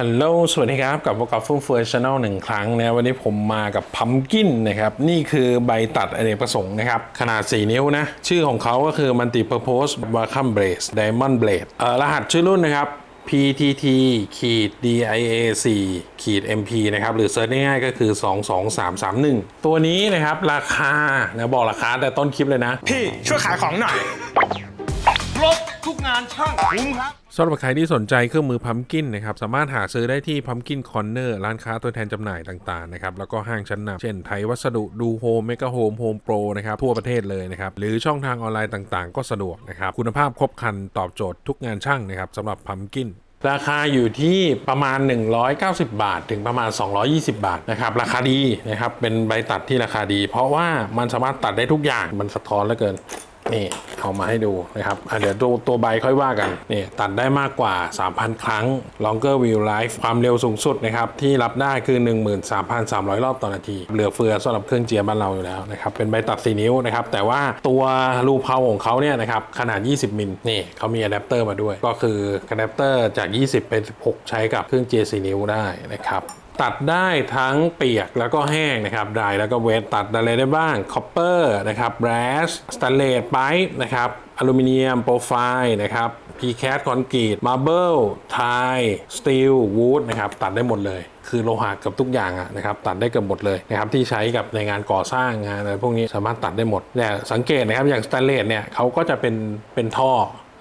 ฮัลโหล สวัสดีครับกับพวกกับฟุ่มเฟือยชาแนลหนึ่งครั้งนะวันนี้ผมมากับพัมกินนะครับ นี่คือใบตัดอเนกประสงค์นะครับ ขนาด 4 นิ้วนะ ชื่อของเขาก็คือ Multi Purpose Wacom Blade Diamond Blade เอ่อรหัสชื่อรุ่นนะครับ PTT ขีด DIA4 ขีด MP นะครับ หรือเซิร์ชง่ายๆก็คือ 22331 ตัวนี้นะครับ ราคานะบอกราคาแต่ต้นคลิปเลยนะ พี่ช่วยขายของหน่อยครบทุกงานช่างคุ้มครับ สำหรับใครที่สนใจเครื่องมือพัมกินนะครับสามารถหาซื้อได้ที่พัมกินคอนเนอร์ร้านค้าตัวแทนจำหน่ายต่างๆนะครับแล้วก็ห้างชั้นนำเช่นไทยวัสดุดูโฮมเมกะโฮมโฮมโปรนะครับทั่วประเทศเลยนะครับหรือช่องทางออนไลน์ต่างๆ ก็สะดวกนะครับคุณภาพครบครันตอบโจทย์ทุกงานช่างนะครับสำหรับพัมกินราคาอยู่ที่ประมาณ 190 บาท ถึงประมาณ 220 บาทนะครับราคาดีนะครับเป็นใบตัดที่ราคาดี เพราะว่ามันสามารถตัดได้ทุกอย่างมันสะท้อนเหลือเกิน นี่เอามาให้ดูนะครับเดี๋ยวตัวตัวใบค่อยว่ากันนี่ตัดได้มากกว่า 3,000 ครั้ง longer view life ความเร็วสูงสุดนะครับ ที่รับได้คือ 13,300 รอบต่อนาที เหลือเฟือสำหรับเครื่องเจียบ้านเราอยู่แล้วนะครับ เป็นใบตัด 4 นิ้วนะครับ แต่ว่าตัวรูเพาของเขาเนี่ยนะครับ ขนาด 20 มิลนี่เขามีอะแดปเตอร์มาด้วย ก็คืออะแดปเตอร์จาก 20 เป็น 16 ใช้กับเครื่องเจียร์4นิ้วได้นะครับ ตัดได้ทั้งเปียกแล้วก็แห้งนะครับดายแล้วก็เวทตัดอะไรได้บ้างคอปเปอร์นะครับแบรชสแตนเลสไพป์นะครับอลูมิเนียมโปรไฟล์นะครับพีแคสคอนกรีตมาร์เบิลไทสตีลวูดนะครับตัดได้หมดเลยคือโลหะกือบทุกอย่างอะนะครับตัดได้เกือบหมดเลยนะครับที่ใช้กับในงานก่อสร้างงานอะไรพวกนี้สามารถตัดได้หมดแต่สังเกตนะครับอย่างสแตนเลสเนี่ยเขาก็จะเป็นเป็นท่อ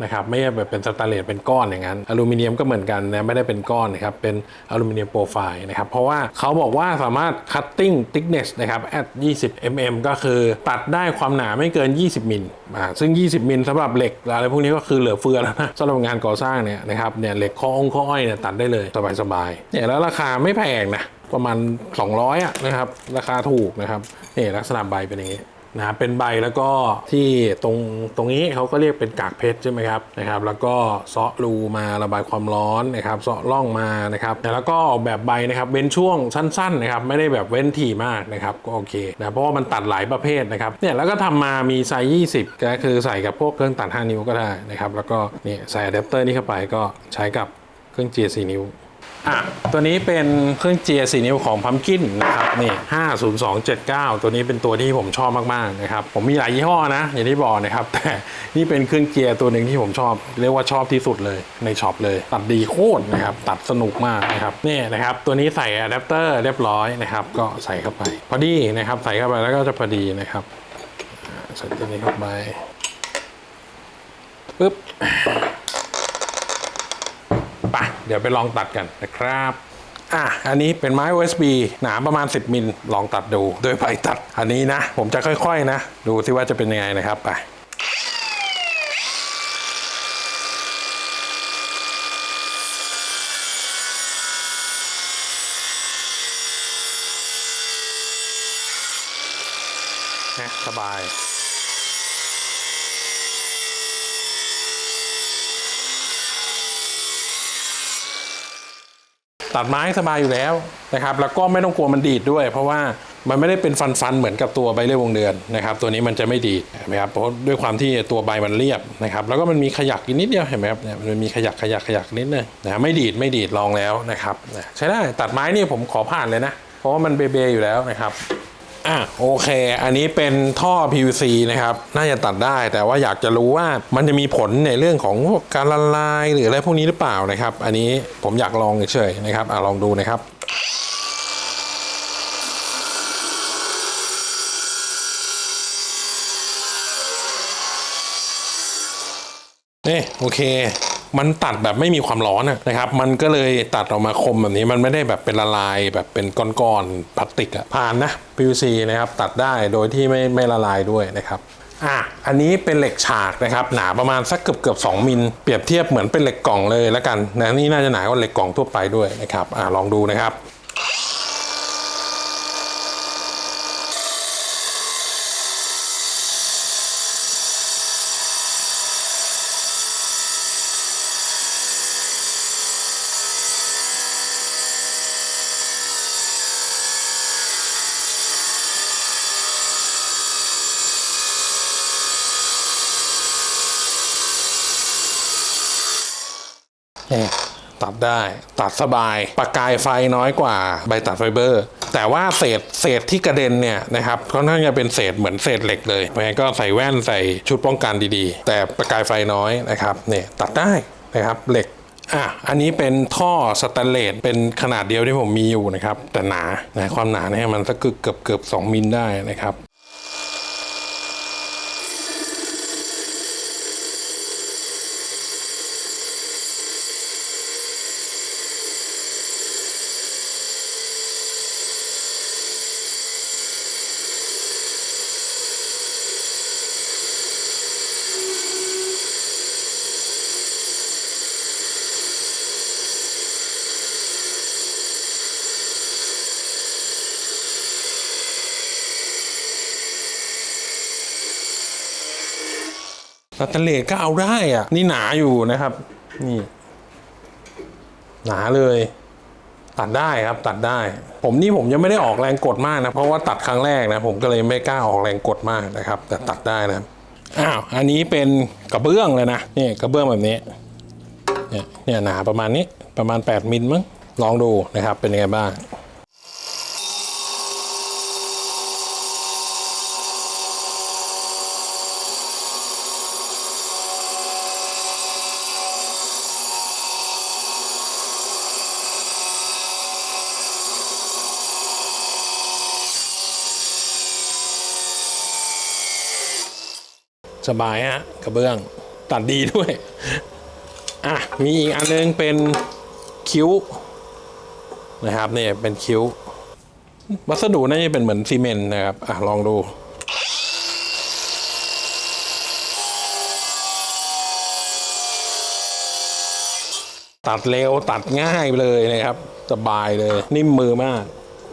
นะครับไม่ใช่แบบเป็นสแตนเลสเป็นก้อนอย่างนั้นอลูมิเนียมก็เหมือนกันนะไม่ได้เป็นก้อนนะครับเป็นอลูมิเนียมโปรไฟล์นะครับเพราะว่าเขาบอกว่าสามารถ cutting thickness นะครับ at 20 mm ก็คือตัดได้ความหนาไม่เกิน 20 มิลอ่าซึ่ง 20 มิลสำหรับเหล็กอะไรพวกนี้ก็คือเหลือเฟือแล้วนะสำหรับงานก่อสร้างเนี่ยนะครับเนี่ยเหล็กข้อองข้ออ้อยเนี่ยตัดได้เลยสบายๆเนี่ยแล้วราคาไม่แพงนะประมาณ 200อะนะครับราคาถูกนะครับนี่ลักษณะใบเป็นอย่างนี้ นะเป็นใบแล้วก็ที่ตรงตรงนี้เขาก็เรียกเป็นกากเพชรใช่ไหมครับนะครับ แล้วก็เซาะรูมาระบายความร้อนนะครับเซาะร่องมานะครับแล้วก็ออกแบบใบนะครับเว้นช่วงสั้นๆนะครับไม่ได้แบบเว้นถี่มากนะครับก็โอเคนะเพราะว่ามันตัดหลายประเภทนะครับเนี่ยแล้วก็ทำมามีไซส์20 ก็คือใส่กับพวกเครื่องตัด 5 นิ้วก็ได้นะครับแล้วก็นี่ใส่อะแดปเตอร์นี่เข้าไปก็ใช้กับเครื่องเจียร์4นิ้ว อะตัวนี้เป็นเครื่องเจียร์สีนิ้วของพัมกินนะครับนี่50279 ตัวนี้เป็นตัวที่ผมชอบมากๆนะครับผมมีหลายยี่ห้อนะ อย่างที่บอกนะครับ แต่นี่เป็นเครื่องเจียร์ตัวหนึ่งที่ผมชอบ เรียกว่าชอบที่สุดเลยในช็อปเลย ตัดดีโคตรนะครับตัดสนุกมากนะครับนี่นะครับตัวนี้ใส่อะแดปเตอร์เรียบร้อยนะครับก็ใส่เข้าไป พอดีนะครับใส่เข้าไปแล้วก็จะพอดีนะครับใส่ตัวนี้เข้าไปปึ๊บ ปเดี๋ยวไปลองตัดกันนะครับอะอันนี้เป็นไม้ USB หนาประมาณ 10 มิลลองตัดดูโดยใบตัดอันนี้นะ ผมจะค่อยๆนะ ดูสิว่าจะเป็นยังไงนะครับไปสบาย ตัดไม้สบายอยู่แล้วนะครับแล้วก็ไม่ต้องกลัวมันดีดด้วย เพราะว่ามันไม่ได้เป็นฟันฟันเหมือนกับตัวใบเลื่อยวงเดือนนะครับตัวนี้มันจะไม่ดีดเห็นไหมครับเพราะด้วยความที่ตัวใบมันเรียบนะครับแล้วก็มันมีขยักอีกนิดเดียวเห็นไหมครับเนี่ยมันมีขยักขยักขยักนิดนึงนะไม่ดีดไม่ดีดลองแล้วนะครับใช้ได้ตัดไม้นี่ผมขอผ่านเลยนะ เพราะว่ามันเบเบอยู่แล้วนะครับ อะโอเค อันนี้เป็นท่อ PVC นะครับ น่าจะตัดได้แต่ว่าอยากจะรู้ว่ามันจะมีผลในเรื่องของกการละลายหรืออะไรพวกนี้หรือเปล่านะครับ อันนี้ผมอยากลองเฉยๆนะครับอะลองดูนะครับนี่โอเค มันตัดแบบไม่มีความร้อนนะครับ มันก็เลยตัดออกมาคมแบบนี้มันไม่ได้แบบเป็นละลายแบบเป็นก้อนๆพลาสติกอะผ่านนะ PVC นะครับตัดได้โดยที่ไม่ไม่ละลายด้วยนะครับอะ อันนี้เป็นเหล็กฉากนะครับ หนาประมาณสักเกือบเกือบสมิล เปรียบเทียบเหมือนเป็นเหล็กกล่องเลยแล้วกันนะนี่น่าจะหนากว่าเหล็กกล่องทั่วไปด้วยนะครับ อะลองดูนะครับ นี่ตัดได้ตัดสบายประกายไฟน้อยกว่าใบตัดไฟเบอร์ แต่ว่าเศษเศษที่กระเด็นเนี่ยนะครับค่อนข้างจะเป็นเศษเหมือนเศษเหล็กเลยเพราะงั้นก็ใส่แว่นใส่ชุดป้องกันดีๆ แต่ประกายไฟน้อยนะครับเนี่ยตัดได้นะครับเหล็กอะ อันนี้เป็นท่อสแตนเลสเป็นขนาดเดียวที่ผมมีอยู่นะครับ แต่หนานะความหนาเนี่ยมันสักเกือบเกือบเกือบสองมิลได้นะครับ แตนเลสก็เอาได้อะ นี่หนาอยู่นะครับ นี่ หนาเลย ตัดได้ครับ ตัดได้ ผมนี่ผมยังไม่ได้ออกแรงกดมากนะ เพราะว่าตัดครั้งแรกนะ ผมก็เลยไม่กล้าออกแรงกดมากนะครับ แต่ตัดได้นะอ้าวอันนี้เป็นกระเบื้องเลยนะนี่กระเบื้องแบบนี้เนี่ยเนี่ยหนาประมาณนี้ประมาณ 8มิลมั้งลองดูนะครับเป็นยังไงบ้าง สบายฮะกระเบื้องตัดดีด้วย อะ มีอีกอันนึงเป็นคิ้วนะครับเนี่ยเป็นคิ้ว วัสดุน่าจะเป็นเหมือนซีเมนต์นะครับ อะ ลองดูตัดเร็วตัดง่ายเลยนะครับ สบายเลยนิ่มมือมาก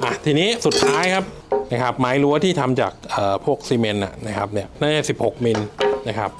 อะ ทีนี้สุดท้ายครับนะครับ ไม้รั้วที่ทำจากเอ่อพวกซีเมนต์นะนะครับเนี่ยน่าจะ16 มิล นะครับ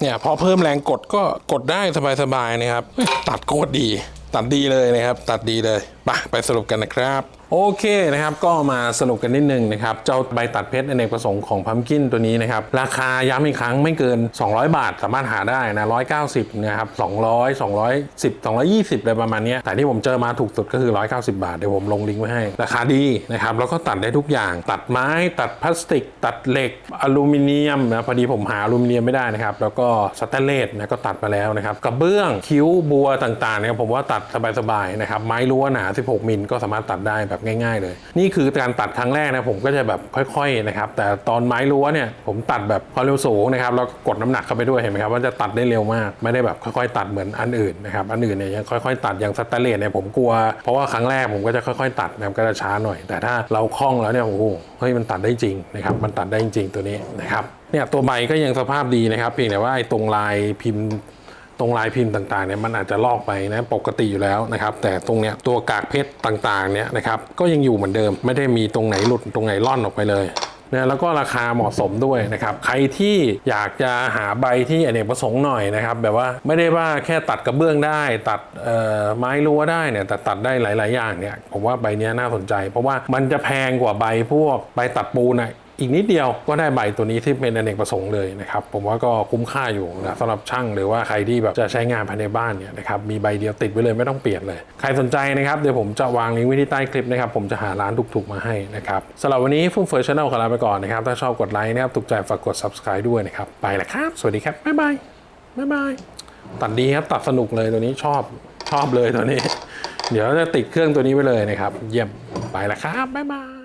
เนี่ยพอเพิ่มแรงกดก็กดได้สบายๆนะครับ ตัดโคตรดี ตัดดีเลยนะครับ ตัดดีเลยไปไปสรุปกันนะครับ โอเคนะครับก็มาสรุปกันนิดนึงนะครับเจ้าใบตัดเพชรอเนกประสงค์ของพัมกินตัวนี้นะครับราคาย้ำอีกครั้งไม่เกิน 200 บาทสามารถหาได้นะ190นะครับ200 210 220อะไรประมาณนี้แต่ที่ผมเจอมาถูกสุดก็คือ 190 บาทเดี๋ยวผมลงลิงก์ไว้ให้ ราคาดีนะครับแล้วก็ตัดได้ทุกอย่าง ตัดไม้ตัดพลาสติก ตัดเหล็กอลูมิเนียมนะพอดีผมหาอลูมิเนียมไม่ได้นะครับแล้วก็สแตนเลสนะก็ตัดมาแล้วนะครับกระเบื้องคิ้วบัวต่างๆเนี่ยผมว่าตัดสบายๆนะครับไม้รั้วหนา 16 มิลก็สามารถตัดได้แบบง่ายๆเลย นี่คือการตัดครั้งแรกนะผมก็จะแบบค่อยๆนะครับแต่ตอนไม้รั้วเนี่ยผมตัดแบบความเร็วสูงนะครับแล้วกดน้ำหนักเข้าไปด้วยเห็นไหมครับว่าจะตัดได้เร็วมากไม่ได้แบบค่อยๆ ตัดเหมือนอันอื่นนะครับอันอื่นเนี่ยยังค่อยๆ ตัดอย่างสแตนเลสเนี่ยผมกลัว เพราะว่าครั้งแรกผมก็จะค่อยๆ ตัดนะครับก็จะช้าหน่อย แต่ถ้าเราคล่องแล้วเนี่ยโอ้โหเฮ้ยมันตัดได้จริงนะครับมันตัดได้จริงตัวนี้นะครับเนี่ยตัวใบก็ยังสภาพดีนะครับเพียงแต่ว่าไอ้ตรงลายพิมพ์ ตรงลายพิมพ์ต่างๆเนี่ยมันอาจจะลอกไปนะปกติอยู่แล้วนะครับ แต่ตรงเนี้ยตัวกากเพชรต่างๆเนี่ยนะครับก็ยังอยู่เหมือนเดิม ไม่ได้มีตรงไหนหลุดตรงไหนล่อนออกไปเลยนะแล้วก็ราคาเหมาะสมด้วยนะครับ ใครที่อยากจะหาใบที่อเนกประสงค์หน่อยนะครับ แบบว่าไม่ได้ว่าแค่ตัดกระเบื้องได้ ตัดเอ่อไม้รั้วได้เนี่ยแต่ตัดได้หลาย ๆ อย่างเนี่ยผมว่าใบเนี้ยน่าสนใจ เพราะว่ามันจะแพงกว่าใบพวกใบตัดปูน อีกนิดเดียวก็ได้ใบตัวนี้ที่เป็นอเนกประสงค์เลยนะครับ ผมว่าก็คุ้มค่าอยู่นะสำหรับช่างหรือว่าใครที่แบบจะใช้งานภายในบ้านเนี่ยนะครับมีใบเดียวติดไว้เลยไม่ต้องเปลี่ยนเลย ใครสนใจนะครับเดี๋ยวผมจะวางลิงก์ไว้ที่ใต้คลิปนะครับผมจะหาร้านถูกๆมาให้นะครับสำหรับวันนี้ฟุ้งเฟอร์ชาแนลขอลาไปก่อนนะครับถ้าชอบกดไลค์นะครับถูกใจฝากกด subscribe ด้วยนะครับไปแล้วครับ สวัสดีครับบ๊ายบายบ๊ายบายตัดดีครับตัดสนุกเลยตัวนี้ชอบชอบเลยตัวนี้ เดี๋ยวจะติดเครื่องตัวนี้ไว้เลยนะครับ เยี่ยมไปแล้วครับบ๊ายบาย